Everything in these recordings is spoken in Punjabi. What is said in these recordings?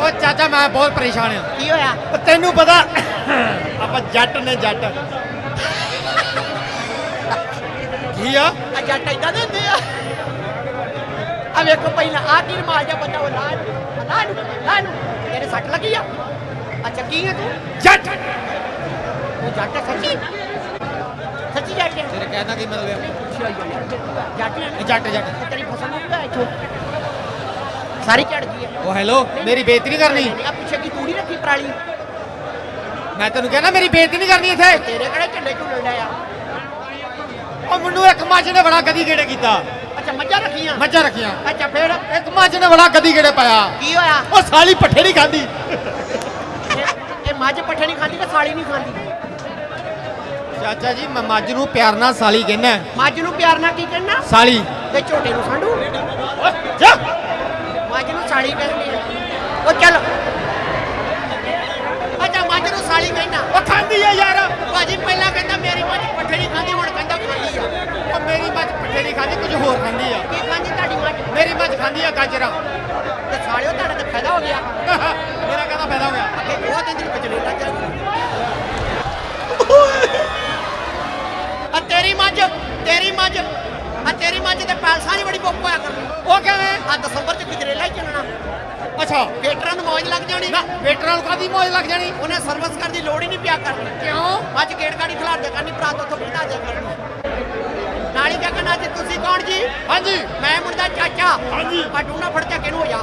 ਉਹ ਚਾਚਾ ਮੈਂ ਬਹੁਤ ਪਰੇਸ਼ਾਨ ਆ ਕੀ ਹੋਇਆ? ਉਹ ਤੈਨੂੰ ਪਤਾ ਆਪਾਂ ਜੱਟ ਨੇ ਜੱਟ। ਕੀ ਆ? ਆ ਜੱਟ ਇਦਾਂ ਦੇ ਹੁੰਦੇ ਆ। ਆ ਵੇਖੋ ਪਹਿਲਾਂ ਆ ਕੀ ਮਾਰ ਜਾ ਬੰਦਾ ਉਹ ਲਾ ਨੂੰ ਲਾ ਨੂੰ ਲਾ ਨੂੰ ਤੇਰੇ ਸੱਟ ਲੱਗੀ ਆ? ਅੱਛਾ ਕੀ ਹੈ ਤੂੰ? ਜੱਟ। ਉਹ ਜੱਟ ਹੈ ਸੱਚੀ? ਸੱਚੀ ਜੱਟ ਹੈ ਤੇਰੇ ਕਹਿਣਾ ਕੀ ਮਤਲਬ ਹੈ ਹੀ। ਜੱਟ ਹੈ ਜੱਟ ਤੇਰੀ ਫਸਲ ਨੂੰ ਕਿਹਾ ਇੱਥੋਂ। ਸਾਰੀ ਝੜ ਗਈ ਹੈ। ਉਹ ਹੈਲੋ ਮੇਰੀ ਬੇਇੱਜ਼ਤੀ ਨਹੀਂ ਕਰਨੀ। ਆ ਪਿੱਛੇ ਕੀ ਤੂੜੀ ਰੱਖੀ ਪਰਾਲੀ? ਮੈਂ ਤੈਨੂੰ ਕਹਿਣਾ ਮੇਰੀ ਬੇਇੱਜ਼ਤੀ ਨਹੀਂ ਕਰਨੀ ਇੱਥੇ। ਤੇਰੇ ਕਿਹੜੇ ਝੰਡੇ ਝੁੱਲਣ ਡਿਆ ਉਹ ਮੈਨੂੰ ਇੱਕ ਮੱਝ ਨੇ ਬੜਾ ਗਦੀ ਗੇੜੇ ਕੀਤਾ। ਅੱਛਾ ਮੱਝਾਂ ਰੱਖੀਆਂ? ਮੱਝਾਂ ਰੱਖੀਆਂ। ਅੱਛਾ ਫੇਰ? ਇੱਕ ਮੱਝ ਨੇ ਬੜਾ ਗਦੀ ਗੇੜੇ ਪਾਇਆ। ਕੀ ਹੋਇਆ? ਉਹ ਸਾਲੀ ਪੱਠੇ ਨਹੀਂ ਖਾਂਦੀ। ਇਹ- ਇਹ ਮੱਝ ਪੱਠੇ ਨਹੀਂ ਖਾਂਦੀ ਕਿ ਸਾਲੀ ਨਹੀਂ ਖਾਂਦੀ? ਚਾਚਾ ਜੀ ਮੈਂ ਮੱਝ ਨੂੰ ਪਿਆਰ ਨਾਲ ਸਾਲੀ ਕਹਿੰਦਾ। ਮੱਝ ਨੂੰ ਪਿਆਰ ਨਾਲ ਕੀ ਕਹਿਣਾ ਸਾਲੀ। ਤੇ ਝੋਟੇ ਨੂੰ ਸਾਂਢੂ। ਓਏ ਜਾ। ਮੱਝ ਨੂੰ ਸਾਲੀ ਕਹਿੰਦੇ ਆ। ਉਹ ਚੱਲ। ਅੱਛਾ ਮੱਝ ਨੂੰ ਸਾਲੀ ਕਹਿਣਾ ਉਹ ਖਾਂਦੀ ਆ ਯਾਰ। ਭਾਜੀ ਪਹਿਲਾਂ ਕਹਿੰਦਾ ਮੇਰੀ ਮੱਝ ਪੱਠੇ ਨਹੀਂ ਖਾਂਦੀ ਹੁਣ ਕਹਿੰਦਾ ਖਾਂਦੀ ਆ। ਉਹ ਮੇਰੀ ਮੱਝ ਪੱਠੇ ਨਹੀਂ ਖਾਂਦੀ ਕੁਝ ਹੋਰ ਖਾਂਦੀ ਆ। ਕੀ ਖਾਂਦੀ ਤੁਹਾਡੀ ਮੱਝ? ਮੇਰੀ ਮੱਝ ਖਾਂਦੀ ਆ ਗਾਜਰਾਂ। ਤੇ ਸਾਲਿਓ ਤੁਹਾਡਾ ਤਾਂ ਫਾਇਦਾ ਹੋ ਗਿਆ। ਮੇਰਾ ਕਹਦਾ ਫਾਇਦਾ ਹੋ ਗਿਆ। ਅੱਗੇ ਉਹ ਤੇ ਦਿਨ ਕਚਲੇ ਲੱਗ ਆ ਤੇਰੀ ਮੱਝ ਤੇਰੀ ਮੱਝ। ਆ ਤੇਰੀ ਮੱਝ ਤੇ ਪੈਲਸਾਂ ਦੀ ਬੜੀ ਬੁੱਕ ਹੋਇਆ ਕਰਨੀ। ਉਹ ਕਿਵੇਂ? ਆ ਦਸੰਬਰ ਚ ਗਜਰੇਲਾ ਹੀ ਚੱਲਣਾ ਅੱਛਾ। ਵੇਟਰਾਂ ਨੂੰ ਮੌਜ ਲੱਗ ਜਾਣੀ। ਨਾ ਵੇਟਰਾਂ ਨੂੰ ਕਾਦੀ ਮੌਜ ਲੱਗ ਜਾਣੀ? ਉਹਨੇ ਸਰਵਿਸ ਕਰਨ ਦੀ ਲੋੜ ਹੀ ਨਹੀਂ ਪਿਆ ਕਰਨੀ ਕਿਉਂ? ਮੱਝ ਗੇੜ ਗਾੜੀ ਖਿਲਾਰ ਦਿਆ ਕਰਨੀ ਭਰਾ ਤੋਂ ਭਜਾ ਦਿਆ ਕਰਨੀ ਨਾਲੀ ਕਾ ਕਹਣਾ ਜੀ ਤੁਸੀਂ ਕੌਣ ਜੀ? ਹਾਂਜੀ। ਮੈਂ ਮੁੰਡਾ ਚਾਚਾ। ਹਾਂਜੀ। ਆ ਡੂਨਾ ਫੜ ਚੱਕੇ ਨੂੰ ਹੋ ਜਾ।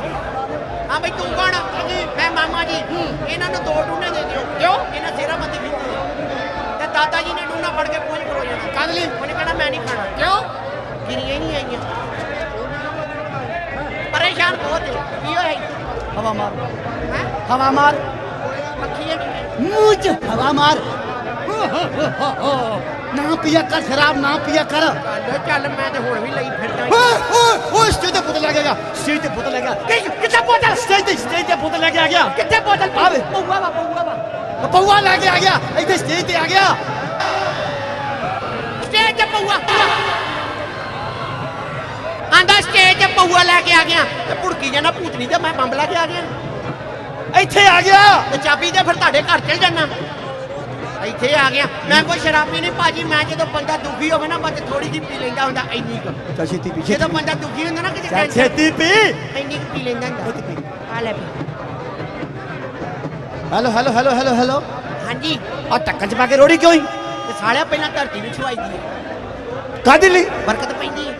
ਹਾਂ ਬਈ ਤੂੰ ਕੌਣ? ਹਾਂਜੀ। ਮੈਂ ਮਾਮਾ ਜੀ। ਇਹਨਾਂ ਨੂੰ ਦੋ ਡੂਨੇ ਦੇ ਦਿਓ। ਕਿਉਂ? ਇਹਨਾਂ ਸੇਰਾ ਬੰਦੀ ਕੀਤੀ। ਤੇ ਦਾਦਾ ਜੀ ਨੇ ਡੂਨਾ ਫੜ ਕੇ ਪੂੰਝ ਕਰੋ ਜਾਣਾ। ਲਈ? ਉਹਨੇ ਕਹਣਾ ਮੈਂ ਨਹੀਂ ਖਾਣਾ। ਕਿਉਂ? ਗਿਰੀਆਂ ਹੀ ਨਹੀਂ ਆਈਆਂ ਪਰੇਸ਼ਾਨ ਬਹੁਤ ਹੈ। ਕੀ ਹੋਇਆ ਹਵਾ ਮਾਰ। ਹੈ? ਹਵਾ ਮਾਰ। ਮੱਖੀਆਂ ਮੂੰਹ ਹਵਾ ਮਾਰ। ਨਾ ਪੀਆ ਕਰ ਸ਼ਰਾਬ ਨਾ ਪੀਆ ਕਰ। ਚੱਲ ਮੈਂ ਤੇ ਹੁਣ ਵੀ ਲਈ ਫਿਰਦਾ। ਓਏ ਸਟੇਜ ਤੇ ਪੁੱਤ ਲੈ ਗਿਆ। ਸਟੇਜ ਤੇ ਪੁੱਤ ਲੈ ਗਿਆ। ਕਿੱਥੇ ਬੋਤਲ ਸਟੇਜ ਤੇ ਸਟੇਜ ਤੇ ਪੁੱਤ ਲੈ ਕੇ ਆ ਗਿਆ। ਕਿੱਥੇ ਬੋਤਲ ਆਵੇ। ਪਊਆ ਵਾ ਪਊਆ ਵਾ। ਪਊਆ ਲੈ ਕੇ ਆ ਗਿਆ। ਇੱਥੇ ਸਟੇਜ ਤੇ ਆ ਗਿਆ। ਸਟੇਜ ਤੇ ਪਊਆ। ਆਂਦਾ ਸਟੇਜ ਤੇ ਪਊਆ ਲੈ ਕੇ ਆ ਗਿਆ। ਤੇ ਭੁੜਕੀ ਜਾਣਾ ਭੂਤਨੀ ਤੇ ਮੈਂ ਬੰਬ ਲੈ ਕੇ ਆ ਗਿਆ। ਇੱਥੇ ਆ ਗਿਆ। ਤੇ ਚਾਬੀ ਦੇ ਫਿਰ ਤੁਹਾਡੇ ਘਰ ਚਲ ਜਾਣਾ। ਇੱਥੇ ਆ ਗਿਆ। ਮੈਂ ਕੋਈ ਸ਼ਰਾਬੀ ਨਹੀਂ ਭਾਜੀ ਮੈਂ ਜਦੋਂ ਬੰਦਾ ਦੁਖੀ ਹੋਵੇ ਨਾ ਬਸ ਥੋੜੀ ਜਿਹੀ ਪੀ ਲੈਂਦਾ ਹੁੰਦਾ ਇੰਨੀ ਕੁ। ਛੇਤੀ ਪੀਛੇ ਜਦੋਂ ਬੰਦਾ ਦੁਖੀ ਹੁੰਦਾ ਨਾ ਕਿਤੇ tension- ਛੇਤੀ ਪੀ। ਇੰਨੀ ਕੁ ਪੀ ਲੈਂਦਾ ਹੁੰਦਾ। ਆ ਲੈ ਪੀ hello hello hello hello hello. ਹਾਂਜੀ। ਆ ਟੱਕਣ ਚ ਪਾ ਕੇ ਰੋੜੀ ਕਿਉਂ ਹੀ ਤੇ ਸਾਲਿਆ ਪਹਿਲਾਂ ਧਰਤੀ ਨੂੰ ਛੁਆਈ ਦੀ ਹੈ। ਕਾਦੀ ਲਈ? ਬਰਕਤ ਪੈਂਦੀ ਹੈ।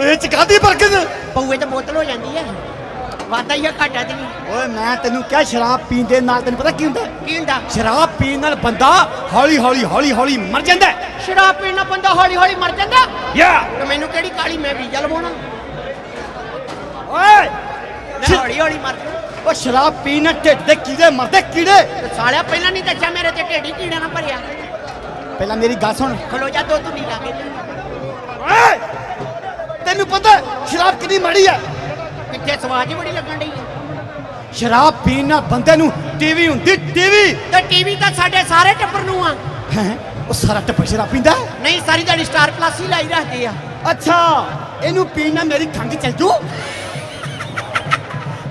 ਇਹ ਚ ਕਾਦੀ ਬਰਕਤ ਪਊਏ ਤੇ ਬੋਤਲ ਹੋ ਜਾਂਦੀ ਹੈ। ਵਾਦਾ ਹੀ ਆ ਘਾਟਾ ਤੇ ਨਹੀਂ ਓਏ ਮੈਂ ਤੈਨੂੰ ਕਿਹਾ ਸ਼ਰਾਬ ਪੀਣ ਦੇ ਨਾਲ ਤੈਨੂੰ ਪਤਾ ਕੀ ਹੁੰਦਾ? ਕੀ ਹੁੰਦਾ? ਸ਼ਰਾਬ ਪੀਣ ਨਾਲ ਬੰਦਾ ਹੌਲੀ ਹੌਲੀ ਹੌਲੀ ਹੌਲੀ ਮਰ ਜਾਂਦਾ ਹੈ। ਸ਼ਰਾਬ ਪੀਣ ਨਾਲ ਬੰਦਾ ਹੌਲੀ ਹੌਲੀ ਮਰ ਜਾਂਦਾ? ਯਾ! ਤੇ ਮੈਨੂੰ ਕਿਹੜੀ ਕਾਲੀ ਮੈਂ ਵੀਜ਼ਾ ਲਵਾਉਣਾ? ਓਏ! ਮੈਂ ਹੌਲੀ ਹੌਲੀ ਮਰ ਜਾਣਾ। ਉਹ ਸ਼ਰਾਬ ਪੀਣ ਨਾਲ ਢਿੱਡ ਦੇ ਕੀੜੇ ਮਰਦੇ ਕੀੜੇ। ਤੇ ਸਾਲਿਆ ਪਹਿਲਾਂ ਨਹੀਂ ਦੱਸਿਆ ਮੇਰੇ ਤੇ ਢੇਡੀ ਕੀੜਾ ਨਾ ਭਰਿਆ। ਪਹਿਲਾਂ ਮੇਰੀ ਗੱਲ ਸੁਣ। ਖਲੋ ਜਾ ਦੋ ਤੂੰ ਨਹੀਂ ਲਾ ਕੇ। ਪਤਾ ਸ਼ਰਾਬ ਕਿੰਨੀ ਮਾੜੀ ਹੈ ਕਿੱਥੇ ਸਵਾਦ ਹੀ ਬੜੀ ਲੱਗਣ ਡਈ ਹੈ ਸ਼ਰਾਬ ਪੀਣ ਨਾਲ ਬੰਦੇ ਨੂੰ ਟੀਵੀ ਹੁੰਦੀ ਟੀਵੀ ਤੇ ਟੀਵੀ ਤਾਂ ਸਾਡੇ ਸਾਰੇ ਟੱਬਰ ਨੂੰ ਆ। ਹੈ? ਉਹ ਸਾਰਾ ਟੱਬਰ ਸ਼ਰਾਬ ਪੀਂਦਾ ਹੈ? ਨਹੀਂ ਸਾਰੀ ਦਿਹਾੜੀ ਸਟਾਰ ਪਲੱਸ ਹੀ ਲਾਈ ਰੱਖਦੇ ਆ। ਅੱਛਾ ਇਹਨੂੰ ਪੀਣ ਨਾਲ ਮੇਰੀ ਖੰਗ ਚੱਲ ਜੂ?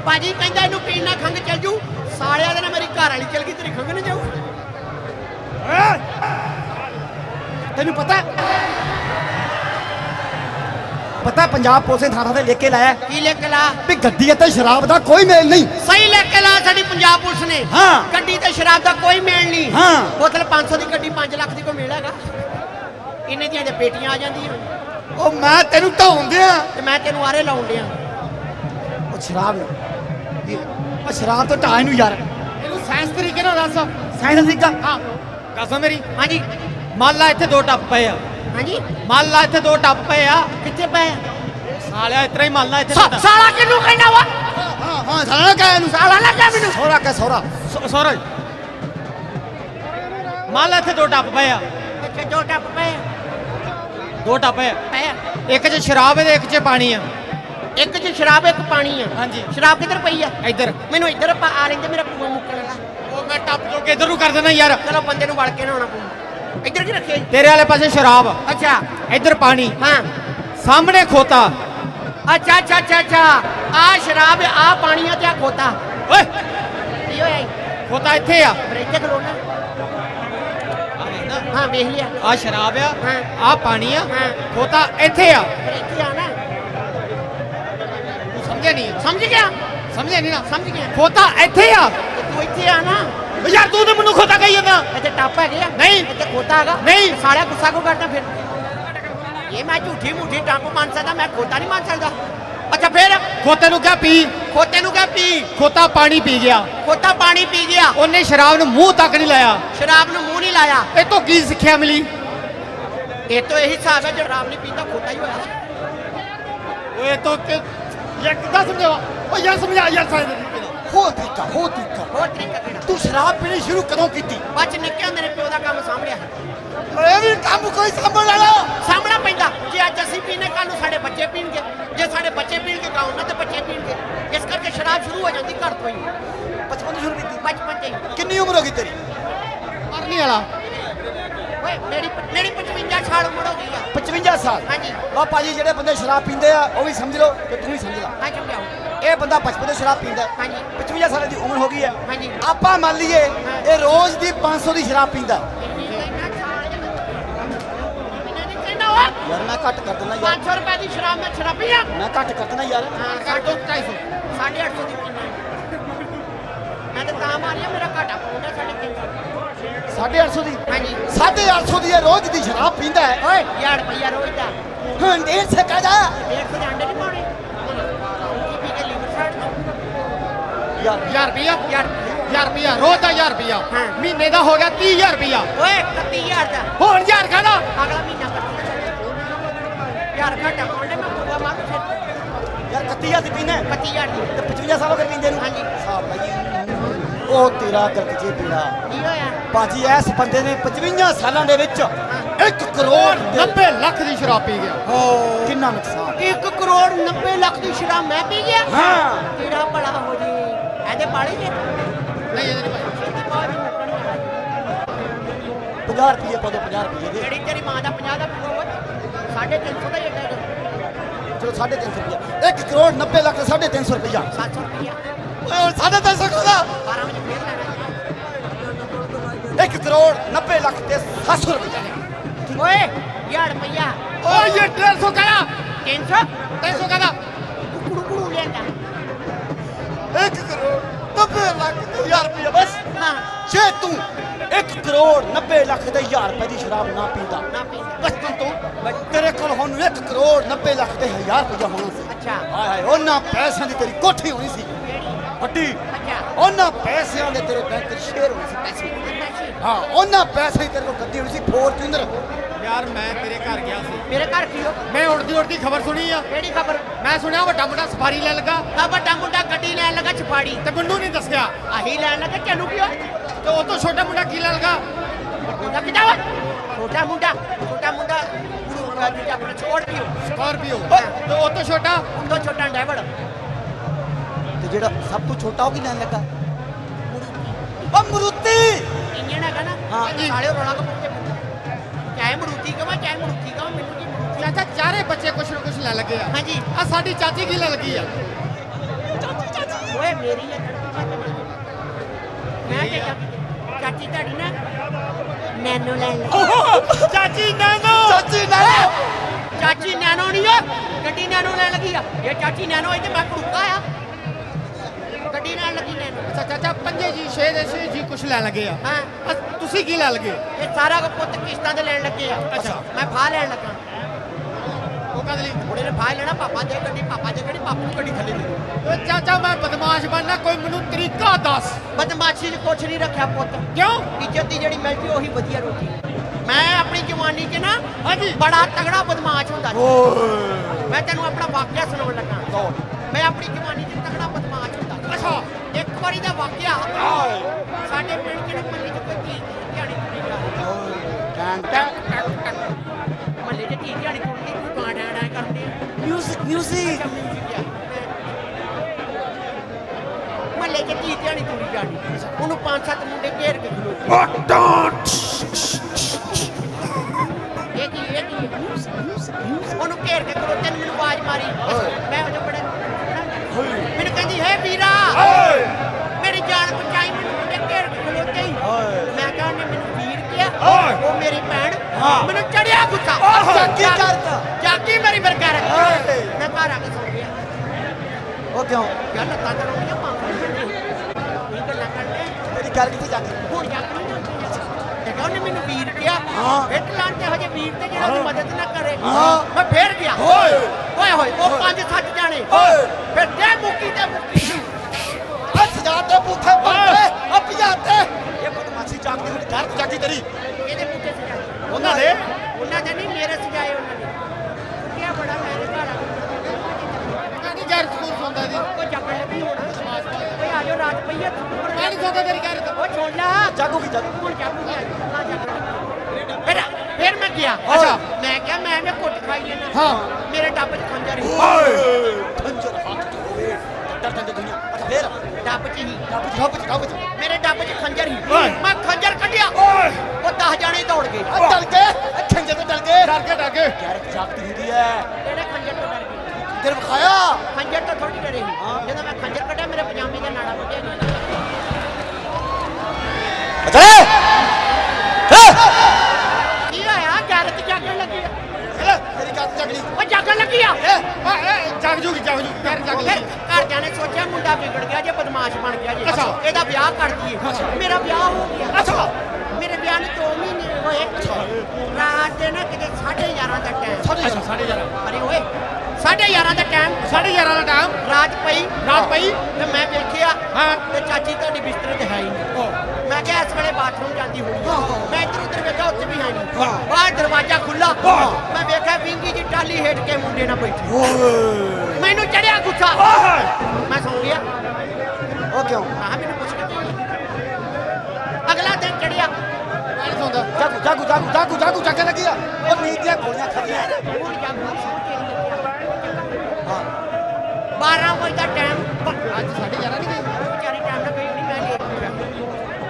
ਬਾਜੀ ਕਹਿੰਦਾ ਇਹਨੂੰ ਪੀਣ ਨਾਲ ਖੰਗ ਚੱਲ ਜੂ। ਸਾਲਿਆਂ ਦੇ ਨਾਲ ਮੇਰੀ ਘਰ ਵਾਲੀ ਚੱਲ ਗਈ ਤੇਰੀ ਖੰਗ ਨਾ ਜਾਊ! ਤੈਨੂੰ ਪਤਾ ਹੈ? ਪਤਾ ਪੰਜਾਬ ਪੁਲਿਸ ਨੇ ਥਾਣਾ ਤੇ ਲਿਖ ਕੇ ਲਾਇਆ। ਕੀ ਲਿਖ ਲਾ? ਵੀ ਗੱਡੀ ਅਤੇ ਸ਼ਰਾਬ ਦਾ ਕੋਈ ਮੇਲ ਨਹੀਂ। ਸਹੀ ਲਿਖ ਕੇ ਲਾ ਸਾਡੀ ਪੰਜਾਬ ਪੁਲਿਸ ਨੇ। ਹਾਂ। ਗੱਡੀ ਤੇ ਸ਼ਰਾਬ ਦਾ ਕੋਈ ਮੇਲ ਨਹੀਂ। ਹਾਂ। ਬੋਤਲ 500 ਦੀ ਗੱਡੀ 5 ਲੱਖ ਦੀ ਕੋਈ ਮੇਲ ਹੈਗਾ? ਇੰਨੇ ਦੀਆਂ ਜੇ ਪੇਟੀਆਂ ਆ ਜਾਂਦੀਆਂ। ਉਹ ਮੈਂ ਤੈਨੂੰ ਢਾਉਣ ਦਿਆਂ। ਤੇ ਮੈਂ ਤੈਨੂੰ ਆਰੇ ਲਾਉਣ ਡਿਆ ਉਹ ਸ਼ਰਾਬ ਇਹ- ਉਹ ਸ਼ਰਾਬ ਤੋਂ ਢਾਹ ਇਹਨੂੰ ਯਾਰ। ਇਹਨੂੰ ਸਾਇੰਸ ਤਰੀਕੇ ਨਾਲ ਦੱਸ। ਸਾਇੰਸ ਦੀ ਗੱਲ ਹਾਂ। ਦੱਸੋ ਮੇਰੀ। ਹਾਂਜੀ। ਮੰਨ ਲਾ ਇੱਥੇ ਦੋ ਟੱਪ ਪਏ ਆ। ਹਾਂਜੀ? ਮੰਨ ਲਾ ਇੱਥੇ ਦੋ ਟੱਪ ਪਏ ਆ। ਕਿੱਥੇ ਪਏ? ਆ? ਸਾਲਿਆ ਇਤਰਾ ਹੀ ਮੰਨ ਲਾ ਇੱਥੇ ਸਾ- ਦੋ ਟੱਪ- ਸਾਲਾ ਕਿਹਨੂੰ ਕਹਿਣਾ ਵਾ? ਹਾਂ ਹਾਂ ਸਾਲਾ ਕਹੇ ਇਹਨੂੰ। ਸਾਲਾ ਲੱਗਾ ਮੈਨੂੰ। ਸੋਰਾ ਕਹ ਸੋਰਾ ਸੌਰਜ ਮੰਨ ਲਾ ਇੱਥੇ ਦੋ ਟੱਪ ਪਏ ਆ। ਅੱਛਾ ਦੋ ਟੱਪ ਪਏ ਆ। ਦੋ ਟੱਪ ਪਏ ਆ। ਪਏ। ਇੱਕ 'ਚ ਸ਼ਰਾਬ ਹੈ ਤੇ ਇੱਕ 'ਚ ਪਾਣੀ ਆ। ਇੱਕ ਚ ਸ਼ਰਾਬ ਇੱਕ ਪਾਣੀ ਆ। ਹਾਂਜੀ। ਸ਼ਰਾਬ ਕਿੱਧਰ ਪਈ ਆ? ਇੱਧਰ। ਮੈਨੂੰ ਇੱਧਰ ਪਾ ਆ ਲੈਂਦੇ ਮੇਰਾ ਪੂਆ ਮੁੱਕਣ ਲੱਗਾ ਉਹ ਮੈਂ ਟੱਪ ਜੋ ਕੇ ਇੱਧਰ ਨੂੰ ਕਰ ਦੇਣਾ ਯਾਰ। ਚਲੋ ਬੰਦੇ ਨੂੰ ਵੜ ਕੇ ਨਾ ਆਉਣਾ ਪਊ। ਇੱਧਰ ਕੀ ਰੱਖਿਆ ਜੀ? ਤੇਰੇ ਵਾਲੇ ਪਾਸੇ ਸ਼ਰਾਬ। ਅੱਛਾ। ਇੱਧਰ ਪਾਣੀ। ਹਾਂ। ਸਾਹਮਣੇ ਖੋਤਾ। ਅੱਛਾ ਅੱਛਾ ਅੱਛਾ ਅੱਛਾ। ਆ ਸ਼ਰਾਬ ਆ ਪਾਣੀ ਆ ਤੇ ਆ ਖੋਤਾ। ਓਏ। ਕੀ ਹੋਇਆ ਈ? ਖੋਤਾ ਇੱਥੇ ਆ। ਫਿਰ ਇੱਥੇ ਖਲੋਣਾ ਹਾਂ ਵੇਖ ਲਿਆ। ਆ ਸ਼ਰਾਬ ਆ। ਹਾਂ। ਆ ਪਾਣੀ ਆ। ਹਾਂ। ਖੋਤਾ ਇੱਥੇ ਆ। ਫਿਰ ਇੱਥੇ ਆਣਾ ਤੂੰ ਸਮਝਿਆ ਨਹੀਂ? ਸਮਝ ਗਿਆ। ਸਮਝਿਆ ਨਹੀਂ ਨਾ? ਸਮਝ ਗਿਆ। ਖੋਤਾ ਇੱਥੇ ਆ। ਤੇ ਤੂੰ ਇੱਥੇ ਆਣਾ ਓ ਯਾਰ ਤੂੰ ਤੇ ਮੈਨੂੰ ਖੋਤਾ ਕਹੀ ਜਾਂਦਾ। ਇੱਥੇ ਟੱਪ ਹੈਗੇ ਆ। ਨਹੀਂ। ਇੱਥੇ ਖੋਤਾ ਹੈਗਾ। ਨਹੀਂ। ਸਾਲਿਆ ਗੁੱਸਾ ਕੋ ਕਰਦਾ ਫਿਰ? ਇਹ ਮੈਂ ਝੂਠੀ ਮੂਠੀ ਟੱਪ ਮੰਨ ਸਕਦਾ ਮੈਂ ਖੋਤਾ ਨਹੀਂ ਮੰਨ ਸਕਦਾ। ਅੱਛਾ ਫਿਰ? ਖੋਤੇ ਨੂੰ ਕਿਹਾ ਪੀ। ਖੋਤੇ ਨੂੰ ਕਹ ਪੀ। ਖੋਤਾ ਪਾਣੀ ਪੀ ਗਿਆ। ਖੋਤਾ ਪਾਣੀ ਪੀ ਗਿਆ। ਉਹਨੇ ਸ਼ਰਾਬ ਨੂੰ ਮੂੰਹ ਤੱਕ ਨਹੀਂ ਲਾਇਆ। ਸ਼ਰਾਬ ਨੂੰ ਮੂੰਹ ਨਹੀਂ ਲਾਇਆ। ਇਹ ਤੋਂ ਕੀ ਸਿੱਖਿਆ ਮਿਲੀ? ਇਹ ਤੋਂ ਇਹੀ ਹਿਸਾਬ ਹੈ ਜੇ ਸ਼ਰਾਬ ਨਹੀਂ ਪੀਂਦਾ ਖੋਤਾ ਹੀ ਹੋਇਆ ਓਏ ਤੋਂ ਕਿ ਯਾਰ ਕਿੱਦਾਂ ਸਮਝਾਵਾ? ਓ ਯਾਰ ਸਮਝਾ ਯਾਰ ਸਾਰੇ ਹੋ ਤਰੀਕਾ ਹੋ ਤਰੀਕਾ। ਹੋਰ ਤਰੀਕਾ ਕਿਹੜਾ? ਤੂੰ ਸ਼ਰਾਬ ਪੀਣੀ ਸ਼ੁਰੂ ਕਦੋਂ ਕੀਤੀ? ਬੱਚ ਨਿੱਕੇ ਹੁੰਦੇ ਨੇ ਪਿਓ ਦਾ ਕੰਮ ਸਾਂਭਿਆ। ਇਹ ਵੀ ਕੰਮ ਕੋਈ ਸੰਭਲ ਵਾਲਾ? ਸਾਂਭਣਾ ਪੈਂਦਾ। ਜੇ ਅੱਜ ਅਸੀਂ ਪੀਨੇ ਕੱਲ ਨੂੰ ਸਾਡੇ ਬੱਚੇ ਪੀਣਗੇ। ਜੇ ਸਾਡੇ ਬੱਚੇ ਪੀਣਗੇ ਤਾਂ ਉਹਨਾਂ ਦੇ ਬੱਚੇ ਪੀਣਗੇ। ਇਸ ਕਰਕੇ ਸ਼ਰਾਬ ਸ਼ੁਰੂ ਹੋ ਜਾਂਦੀ ਘਰ ਤੋਂ ਹੀ। 55 ਤੋਂ ਸ਼ੁਰੂ ਕੀਤੀ? ਬਚਪਨ ਤੇ ਕਿੰਨੀ ਉਮਰ ਹੋ ਗਈ ਤੇਰੀ? ਮਰਨੀ ਵਾਲਾ। ਓਏ ਮੇਰੀ ਮੇਰੀ 55 ਸਾਲ ਉਮਰ ਹੋ ਗਈ ਆ। 55 ਸਾਲ? ਹਾਂਜੀ। ਵਾ ਭਾਜੀ ਜਿਹੜੇ ਬੰਦੇ ਸ਼ਰਾਬ ਪੀਂਦੇ ਆ ਉਹ ਵੀ ਸਮਝ ਲਓ ਤੇ ਤੂੰ ਵੀ ਸਮਝ ਲੈ। ਹਾਂ ਸਮਝਾਓ ਇਹ ਬੰਦਾ ਬਚਪਨ ਤੋਂ ਸ਼ਰਾਬ ਪੀਂਦਾ ਹੈ। ਹਾਂਜੀ। 55 ਸਾਲ ਦੀ ਉਮਰ ਹੋ ਗਈ ਹੈ। ਹਾਂਜੀ। ਆਪਾਂ ਮੰਨ ਲਈਏ ਇਹ ਰੋਜ਼ ਦੀ 500 ਦੀ ਸ਼ਰਾਬ ਪੀਂਦਾ ਯਾਰ ਮੈਂ ਘੱਟ ਕਰ ਦਿੰਦਾ ਯਾਰ। 500 ਰੁਪਏ ਦੀ ਸ਼ਰਾਬ ਮੈਂ ਸ਼ਰਾਬੀ ਆ। ਮੈਂ ਘੱਟ ਕਰ ਦਿੰਦਾ ਯਾਰ। ਹਾਂ ਸਾਢੇ 250 ਸਾਢੇ 800 ਦੀ ਪੀਣਾ ਮੈਂ ਤਾਂ ਤਾਂ ਮਾਰਿਆ ਮੇਰਾ ਘਾਟਾ ਪਾਉਂਦਾ ਸਾਢੇ 300 850 ਦੀ? ਹਾਂਜੀ। 850 ਦੀ ਇਹ ਰੋਜ਼ ਦੀ ਸ਼ਰਾਬ ਪੀਂਦਾ ਹੈ। ਓਏ ਯਾਰ ਰੁਪਈਆ ਰੋਜ਼ ਦਾ। ਹੁਣ ਡੇਢ ਸੇ ਕਹਦਾ 150 ਦੇ ਅੰਡੇ ਨਹੀਂ ਪਾਉਣੇ? 1000 ਰੁਪਿਆ 1000 ਰੁਪਿਆ ਰੋਜ਼ ਦਾ 1000 ਰੁਪਿਆ ਮਹੀਨੇ ਦਾ ਹੋ ਗਿਆ 30000 ਰੁਪਿਆ ਓਏ 31000 ਦਾ। ਹੁਣ 1000 ਖਾਣਾ ਅਗਲਾ ਮਹੀਨਾ ਯਾਰ ਘਟਾ ਕੋਲੇ ਮੈਂ ਯਾਰ 31000 ਦੀ ਪੀਣਾ ਹੈ ਦੀ। ਤੇ 55 ਸਾਲ ਹੋ ਪੀਂਦੇ ਨੂੰ? ਹਾਂਜੀ। ਸਾਹ ਭਾਈ ਉਹ ਤੇਰਾ ਗਲਤ ਜੇ ਪੀਣਾ। ਕੀ ਹੋਇਆ? ਬਾਜੀ ਇਸ ਬੰਦੇ ਨੇ 55 ਸਾਲਾਂ ਦੇ ਵਿੱਚ 1 ਕਰੋੜ ਦੇ 90 ਲੱਖ ਦੀ ਸ਼ਰਾਬ ਪੀ ਗਿਆ। ਕਿੰਨਾ ਨੁਕਸਾਨ? 1 ਕਰੋੜ 90 ਲੱਖ ਦੀ ਸ਼ਰਾਬ ਮੈਂ ਪੀ ਗਿਆ? ਹਾਂ। ਕਿਹੜਾ ਭਲਾ ਹੋ ਜੇ। ਪਾਲੇ ਜੇ। ਨਹੀਂ ਇਹਦੇ ਨਹੀਂ ਆ 50 ਰੁਪਏ ਪਾ ਦੋ 50 ਰੁਪਏ ਦੇ। ਜਿਹੜੀ ਤੇਰੀ ਮਾਂ ਦਾ 50 ਦਾ ਪੂਰਾ ਹੋਇਆ ਸਾਢੇ 300 ਦਾ ਹੈਗਾ ਚਲੋ 350 ਰੁਪਏ 1 ਕਰੋੜ 90 ਲੱਖ 350 ਰੁਪਇਆ 700 ਰੁਪਇਆ ਓਏ ਹੁਣ 350 ਕੋਦਾ 12 ਵਜੇ ਫੇਰ ਲੈਣਾ 1 ਕਰੋੜ 90 ਲੱਖ ਤੇ 700 ਰੁਪਏ ਓਏ ਯਾਰ ਰੁਪਇਆ ਓ ਇਹ 150 ਕਹਦਾ 300 300 ਕਹਦਾ? ਕੁੜੂ ਕੁੜੂ ਲੈਂਦਾ 1 ਕਰੋੜ ਜੇ ਤੂੰ 1 ਕਰੋੜ 90 ਲੱਖ ਦੇ 1000 ਰੁਪਏ ਦੀ ਸ਼ਰਾਬ ਨਾ ਪੀਂਦਾ ਨਾ ਪੀਂਦਾ। ਬਚਪਨ ਤੋਂ ਤੇਰੇ ਕੋਲ ਹੁਣ 1 ਕਰੋੜ 90 ਲੱਖ ਦੇ 1000 ਰੁਪਏ ਹੋਣਾ ਸੀ। ਅੱਛਾ। ਹਾਏ ਹਾਏ ਉਹਨਾਂ ਪੈਸਿਆਂ ਦੀ ਤੇਰੀ ਕੋਠੀ ਹੋਣੀ ਸੀ। ਵੱਡੀ ਅੱਛਾ। ਉਹਨਾਂ ਪੈਸਿਆਂ ਦੇ ਤੇਰੇ ਬੈਂਕ 'ਚ ਸ਼ੇਅਰ ਹੋਣੇ ਸੀ ਪੈਸੇ। ਹਾਂ ਉਹਨਾਂ ਪੈਸੇ ਤੇਰੇ ਕੋਲ ਗੱਡੀ ਹੋਣੀ ਸੀ ਫੋਰਚੂਨਰ ਯਾਰ ਮੈਂ ਤੇਰੇ ਘਰ ਗਿਆ ਸੀ। ਮੇਰੇ ਘਰ ਕੀ ਹੋ? ਮੈਂ ਉੜਦੀ ਉੜਦੀ ਖਬਰ ਸੁਣੀ ਆ। ਕਿਹੜੀ ਖਬਰ? ਮੈਂ ਸੁਣਿਆ ਵੱਡਾ ਮੁੰਡਾ ਸਫਾਰੀ ਲੈ ਲਗਾ। ਆ ਵੱਡਾ ਮੁੰਡਾ ਗੱਡੀ ਲੈਣ ਲੱਗਾ ਛਪਾੜੀ। ਤੇ ਮੈਨੂੰ ਨਹੀਂ ਦੱਸਿਆ। ਆਹੀ ਲੈਣ ਲੱਗਾ ਤੈਨੂੰ ਕੀ ਹੋ ਤੇ ਉਹ ਤੋਂ ਛੋਟਾ ਮੁੰਡਾ ਕੀ ਲੈ ਲਗਾ? ਮੁੰਡਾ ਕਿੱਦਾਂ ਵਾ? ਛੋਟਾ ਮੁੰਡਾ ਛੋਟਾ ਮੁੰਡਾ ਗੁਰੂ ਜੀ ਆਪਣਾ ਛੋੜ ਪਿਓ। ਸਕਾਰਪੀਓ। ਤੇ ਉਹ ਤੋਂ ਛੋਟਾ? ਉਹ ਛੋਟਾ ਡੈਵੜ ਤੇ ਜਿਹੜਾ ਸਭ ਤੋਂ ਛੋਟਾ ਉਹ ਕੀ ਲੈਣ ਲੱਗਾ? ਉਹ ਮਰੂਤੀ! ਇੰਜਣ ਹੈਗਾ ਨਾ ਹਾਂ। ਸਾਲੇ ਰੋਣਾ ਕੋ ਪੁੱਛੇ ਚਾਹੇ ਮਰੂਤੀ ਕਮਾ ਚਾਹੇ ਮਰੂਤੀ ਕਮਾ ਮੈਨੂੰ ਕੀ ਮਰੂਤੀ ਚਾਚਾ ਚਾਰੇ ਬੱਚੇ ਕੁਛ ਨਾ ਕੁਛ ਲੈ ਲੱਗੇ ਆ। ਹਾਂਜੀ। ਆ ਸਾਡੀ ਚਾਚੀ ਕੀ ਲੈ ਲੱਗੀ ਆ? ਓਏ ਮੇਰੀ ਹੈ ਮੈਂ ਤੇ ਚਾਚੀ ਤੁਹਾਡੀ ਨਾ ਨੈਨੋ ਲੈਣ ਲੱਗੀ ਚਾਚੀ ਨੈਨੋ। ਚਾਚੀ ਨਾ ਚਾਚੀ ਨੈਨੋ ਨਹੀਂ ਓ ਗੱਡੀ ਨੈਨੋ ਲੈਣ ਲੱਗੀ ਆ। ਇਹ ਚਾਚੀ ਨੈਨੋ ਤੇ ਮੈਂ ਕੁੜਕਾ ਆ। ਗੱਡੀ ਲੈਣ ਲੱਗੀ ਨੈਨੋ ਅੱਛਾ ਚਾਚਾ ਪੰਜੇ ਜੀ ਛੇ ਦੇ ਛੇ ਜੀ ਕੁਛ ਲੈ ਲੱਗੇ ਆ। ਹਾਂ। ਤੁਸੀਂ ਕੀ ਲੈ ਲੱਗੇ? ਇਹ ਸਾਰਾ ਕੁ ਪੁੱਤ ਕਿਸ਼ਤਾਂ ਤੇ ਲੈਣ ਲੱਗੇ ਆ। ਅੱਛਾ। ਮੈਂ ਫਾਹ ਲੈਣ ਲੱਗਾ। ਉਹ ਕਦ ਲਈ? ਉਹਨੇ ਨੇ ਫਾਹ ਲੈਣਾ ਪਾਪਾ ਦੇ ਗੱਡੀ ਪਾਪਾ ਦੇ ਗੱਡੀ ਪਾਪਾ ਨੂੰ ਗੱਡੀ ਥੱਲੇ ਦੇ ਓ ਚਾਚਾ ਮੈਂ ਬਦਮਾਸ਼ ਬਣਨਾ ਕੋਈ ਮੈਨੂੰ ਤਰੀਕਾ ਦੱਸ। ਬਦਮਾਸ਼ੀ 'ਚ ਕੁਛ ਨਹੀਂ ਰੱਖਿਆ ਪੁੱਤ। ਕਿਉਂ? ਇੱਜ਼ਤ ਦੀ ਜਿਹੜੀ ਮਿਲਦੀ ਉਹੀ ਵਧੀਆ ਰੋਟੀ। ਮੈਂ ਆਪਣੀ ਜਵਾਨੀ 'ਚ ਨਾ ਹਾਂਜੀ। ਬੜਾ ਤਗੜਾ ਬਦਮਾਸ਼ ਹੁੰਦਾ ਸੀ। ਓਏ। ਮੈਂ ਤੈਨੂੰ ਆਪਣਾ ਵਾਕਿਆ ਸੁਣਾਉਣ ਲੱਗਾ। ਮੈਂ ਆਪਣੀ ਜਵਾਨੀ 'ਚ ਵਾਰੀ ਦਾ ਵਾਕਿਆ। ਸਾਡੇ ਪਿੰਡ ਜਿਹੜੇ ਮੱਲੇ 'ਚ ਕੋਈ ਧੀ ਧਿਆਣੀ ਕੁੜੀ ਦਾ ਮੱਲੇ 'ਚ ਧੀ ਧਿਆਣੀ ਕੁੜੀ ਦੀ ਗਾਣਾ ਡਾਣਾ ਕਰਦੇ ਮਿਊਜ਼ਿਕ ਮਿਊਜ਼ਿਕ ਮੱਲੇ 'ਚ ਧੀ ਧਿਆਣੀ ਕੁੜੀ ਜਾਣੀ। ਉਹਨੂੰ ਪੰਜ ਸੱਤ ਮੁੰਡੇ ਘੇਰ ਕੇ ਖਲੋਤੇ ਇਹ ਕੀ ਇਹ ਕੀ? ਉਹਨੂੰ ਘੇਰ ਕੇ ਖਲੋਤੇ ਨੇ ਮੈਨੂੰ ਆਵਾਜ਼ ਮਾਰੀ। ਮੈਨੂੰ ਚੜਿਆ ਗੁੱਸਾ। ਅੱਛਾ, ਕੀ ਕਰਤਾ? ਜਾਗੀ ਮੇਰੀ ਫਿਰ ਕਰ ਓਏ। ਮੈਂ ਘਰ ਆ ਕੇ ਸੌ ਗਿਆ। ਉਹ ਕਿਉਂ? ਯਾਰ ਲੱਤਾਂ ਤੇ ਰੋਣੀਆਂ ਪਾਉਂਦਾ ਇਹ ਗੱਲਾਂ ਕਰਦੇ ਤੇਰੀ ਗੱਲ ਕਿੱਥੇ ਜਾ ਕੇ ਹੁਣ ਜੱਗ ਨਹੀਂ ਜਾਂਦੀ ਤੇ ਉਹਨੇ ਮੈਨੂੰ ਵੀਰ ਕਿਹਾ ਹਾਂ। ਫਿੱਟ ਲਾਂ ਤੇ ਹਜੇ ਵੀਰ ਤੇ ਜਿਹੜਾ ਉਹਦੀ ਮਦਦ ਨਾ ਕਰੇ ਹਾਂ। ਮੈਂ ਫੇਰ ਗਿਆ। ਓਏ। ਓਏ ਹੋਏ ਉਹ ਪੰਜ ਸੱਤ ਜਾਣੇ। ਓਏ। ਫਿਰ ਦੇ ਮੁੱਕੀ ਤੇ ਮੁੱਕੀ। ਆ ਸਜਾਤੇ ਬੂਥੇ ਬੰਦੇ ਆ ਇਹ ਬਦਮਾਸ਼ੀ ਤੇ ਜਾਗੀ ਤੇਰੀ। ਇਹਦੇ ਮੁੱਕੇ ਸਜਾਏ ਉਹਨਾਂ ਦੇ? ਉਹਨਾਂ ਦੇ ਨਹੀਂ ਮੇਰੇ ਸਜਾਏ ਉਹਨਾਂ ਨੇ ਕਿਹਾ ਬੜਾ ਮੇਰੇ ਘਰ ਆ ਨਹੀਂ ਜਰ ਸਕੂਲ ਸੁਣਦਾ ਦੀ ਕੋਈ ਜੱਪੜ ਲੱਗੀ ਹੋਣਾ। ਓਏ ਆ ਜਾਓ ਰਾਤ ਪਈ ਆ ਮੈਂ ਨਹੀਂ ਸੁਣਦਾ ਤੇਰੀ ਗੱਲ ਉਹ ਛੋੜ ਲਾ। ਜਾਗੂਗੀ ਜਾਗੂ? ਹੁਣ ਜਾਗੂਗੀ ਆ? ਨਾ ਜਾਗੂਗੀ ਫਿਰ ਫਿਰ ਮੈਂ ਗਿਆ ਅੱਛਾ। ਮੈਂ ਕਿਹਾ ਮੈਂ ਐਵੇਂ ਕੁੱਟ ਖਾਈ ਲੈਣਾ ਹਾਂ। ਮੇਰੇ ਡੱਬ 'ਚ ਖੰਜਰ ਹੀ ਓਏ। ਖੰਜਰ ਹੱਥ ਹੋਵੇ ਡਰ ਜਾਂਦੇ ਦੁਨੀਆ। ਅੱਛਾ ਫੇਰ? ਡੱਬ 'ਚ ਹੀ। ਡੱਬ ਚ ਡੱਬ ਚ ਮੇਰੇ ਡੱਬ 'ਚ ਖੰਜਰ ਹੀ। ਮੈਂ ਖੰਜਰ ਕੱਢਿਆ। ਓਏ। 10 ਜਾਣੇ ਦੌੜ ਗਏ। ਡਰ ਕੇ ਆ ਖੰਜਰ ਤੋਂ ਡਰ ਕੇ ਡਰ ਕੇ ਡਰ ਕੇ। ਯਾਰ ਜਾਗਦੀ ਹੁੰਦੀ ਹੈ ਜਿਹੜੇ ਖੰਜਰ ਤੋਂ ਡਰ ਗਏ? ਤੇਰੇ ਵਿਖਾਇਆ? ਖੰਜਰ ਤੋਂ ਥੋੜੀ ਡਰੇ। ਜਦੋਂ ਮੈਂ ਖੰਜਰ ਕੱਢਿਆ ਮੇਰੇ ਪਜਾਮੇ ਦਾ ਨਾੜਾ ਗਿਆ ਅੱਛਾ। ਕੀ ਹੋਇਆ? ਗੈਰਤ ਜਾਗਣ ਲੱਗੀ। ਤੇਰੀ ਗੱਲ ਜਗਣੀ ਉਹ ਜਾਗਣ ਲੱਗੀ ਆ। ਜਗ ਜੂਗੀ ਜਗ ਜੂ ਕਰ ਜਗ ਫਿਰ ਘਰਦਿਆਂ ਨੇ ਸੋਚਿਆ ਮੁੰਡਾ ਵਿਗੜ ਗਿਆ ਜੇ ਬਦਮਾਸ਼ ਬਣ ਗਿਆ ਜੇ। ਇਹਦਾ ਵਿਆਹ ਕਰ ਦਈਏ। ਮੇਰਾ ਵਿਆਹ ਹੋ ਗਿਆ। ਅੱਛਾ। ਵਿਆਹ ਨੂੰ 2 ਮਹੀਨੇ ਹੋਏ। ਰਾਤ ਦੇ ਨਾ ਕਿਤੇ 11:30 ਦਾ ਟਾਈਮ ਅੱਛਾ ਸਾਢੇ 11 ਅਰੇ ਓਏ 11:30 ਦਾ ਟਾਈਮ ਸਾਢੇ 11 ਦਾ ਟਾਈਮ ਰਾਤ ਪਈ ਰਾਤ ਪਈ। ਤੇ ਮੈਂ ਵੇਖਿਆ ਹਾਂ। ਤੇ ਚਾਚੀ ਤੁਹਾਡੀ ਬਿਸਤਰੇ ਤੇ ਹੈ ਹੀ ਨਹੀਂ। ਮੈਂ ਕਿਹਾ ਇਸ ਵੇਲੇ ਬਾਥਰੂਮ ਜਾਂਦੀ ਹੋਣੀ ਆ। ਮੈਂ ਇੱਧਰ ਉੱਧਰ ਵੇਖਿਆ ਉੱਥੇ ਵੀ ਹੈ ਨਹੀਂ। ਹਾਂ। ਬਾਹਰ ਦਰਵਾਜ਼ਾ ਖੁੱਲਾ ਹਾਂ। ਮੈਂ ਵੇਖਿਆ ਵਿੰਗੀ ਜੀ ਟਾਲੀ ਹੇਠ ਕੇ ਮੁੰਡੇ ਨਾਲ ਬੈਠੀ। ਓਏ। ਮੈਨੂੰ ਚੜਿਆ ਗੁੱਸਾ। ਮੈਂ ਸੌਂ ਗਿਆ। ਉਹ ਕਿਉਂ? ਮੈਂ ਕਿਹਾ ਮੈਨੂੰ ਪੁੱਛ ਕੇ ਅਗਲਾ ਦਿਨ ਚੜਿਆ ਮੈਂ ਨਹੀਂ ਸੁਣਦਾ ਜਾਗੂ ਜਾਗੂ ਜਾਗੂ ਜਾਗੂ ਜਾਗੂ ਜਾਗਣ ਲੱਗੀ ਆ ਉਹ ਨੀਂਦ ਦੀਆਂ ਗੋਲੀਆਂ ਲੱਗਿਆ ਹਾਂ 12 ਵਜੇ ਦਾ ਟਾਈਮ ਅੱਜ ਸਾਢੇ 11 ਨਹੀਂ ਗਈ ਵਿਚਾਰੀ ਟਾਈਮ ਨਾਲ ਗਈ ਨਹੀਂ ਮੈਂ ਲੇਟ ਹੋ ਗਿਆ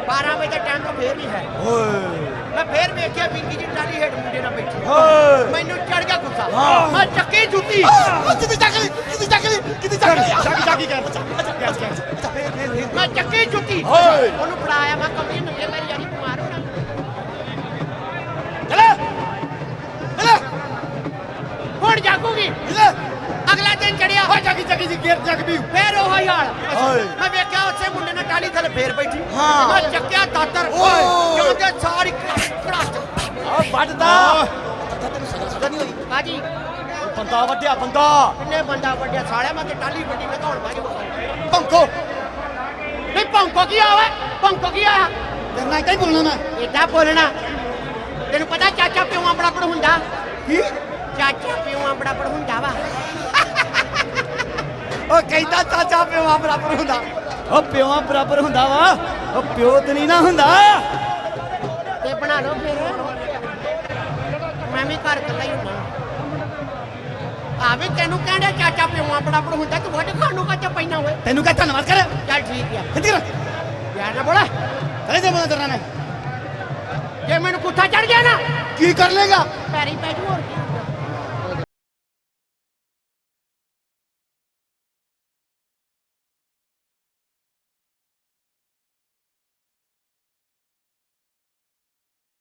12 ਵਜੇ ਦਾ ਟਾਈਮ ਤਾਂ ਫੇਰ ਵੀ ਹੈ ਓਏ ਮੈਂ ਫੇਰ ਵੇਖਿਆ ਵਿੰਗੀ ਜੀ ਟਾਲੀ ਹੇਠ ਮੁੰਡੇ ਨਾਲ ਬੈਠੀ ਓਏ ਮੈਨੂੰ ਚੜ ਗਿਆ ਗੁੱਸਾ। ਮੈਂ ਚੱਕੀ ਜੁੱਤੀ ਉਹ ਕਿਤੇ ਜਾਗਲੀ ਕਿਤੇ ਜਾਗਲੀ ਕਿਤੇ ਜਾਗਲੀ ਜਾਗੀ ਜਾਗੀ ਕਰ ਮੈਂ ਚੱਕੀ ਜੁੱਤੀ ਓਏ। ਉਹਨੂੰ ਫੜਾਇਆ ਟਾਲੀ ਥੱਲੇ ਫੇਰ ਬੈਠੀ। ਹਾਂ। ਮੈਂ ਚੱਕਿਆ ਦਾਤਰ। ਓਏ। ਜਾਂਦੇ ਸਾਰੀ ਕੜਾਚ ਆ ਵੱਡਦਾ ਤੈਨੂੰ ਸਜ਼ਾ ਸਜ਼ਾ ਨਹੀਂ ਹੋਈ ਬਾਜੀ। ਬੰਦਾ ਵੱਡਿਆ ਬੰਦਾ। ਕਿੰਨੇ ਬੰਦਾ ਵੱਡਿਆ ਸਾਲਿਆ ਮੈਂ ਤੇ ਟਾਲੀ ਵੱਡੀ ਮੈਂ ਕੌਣ ਬਾਜੀ ਪੰਕੋ ਨਹੀਂ ਭੌਂਕੋ ਕੀ ਆਵੇ ਭੌਂਕੋ ਕੀ ਆਇਆ? ਤੇਰੇ ਨਾਲ ਹੀ ਬੋਲਣਾ ਮੈਂ। ਏਦਾਂ ਬੋਲਣਾ। ਤੈਨੂੰ ਪਤਾ ਚਾਚਾ ਪਿਓਾਂ ਬਰਾਬਰ ਹੁੰਦਾ? ਕੀ? ਚਾਚਾ ਪਿਓਾਂ ਬਰਾਬਰ ਹੁੰਦਾ ਵਾ? ਉਹ ਕਹਿੰਦਾ ਚਾਚਾ ਪਿਓਾਂ ਬਰਾਬਰ ਹੁੰਦਾ? ਉਹ ਪਿਓਾਂ ਬਰਾਬਰ ਹੁੰਦਾ ਵਾ ਉਹ ਪਿਓ ਤੇ ਨਹੀਂ ਨਾ ਹੁੰਦਾ। ਤੇ ਬਣਾ ਲਓ ਫਿਰ। ਮੈਂ ਵੀ ਘਰ ਕੱਲਾ ਹੀ ਹੁੰਨਾ ਆ ਵੀ ਤੈਨੂੰ ਕਹਿੰਦਾ ਚਾਚਾ ਪਿਓਾਂ ਬਰਾਬਰ ਹੁੰਦਾ ਤੂੰ ਵੱਡ ਖਾਣ ਨੂੰ ਕੱਚਾ ਪੈਣਾ ਹੋਏ ਤੈਨੂੰ ਕਹ ਧੰਨਵਾਦ ਕਰ? ਚੱਲ ਠੀਕ ਆ। ਕਿੱਥੇ ਕਰ। ਯਾਰ ਨਾ ਬੋਲਾ। ਕਰੇ ਦੇ ਮਨ ਕਰਨਾ ਨੇ ਜੇ ਮੈਨੂੰ ਕੁੱਥਾ ਚੜ ਗਿਆ ਨਾ। ਕੀ ਕਰ ਲੇਗਾ? ਪੈਰੀ ਪੈ ਜੂ ਹੋਰ ਕੀ।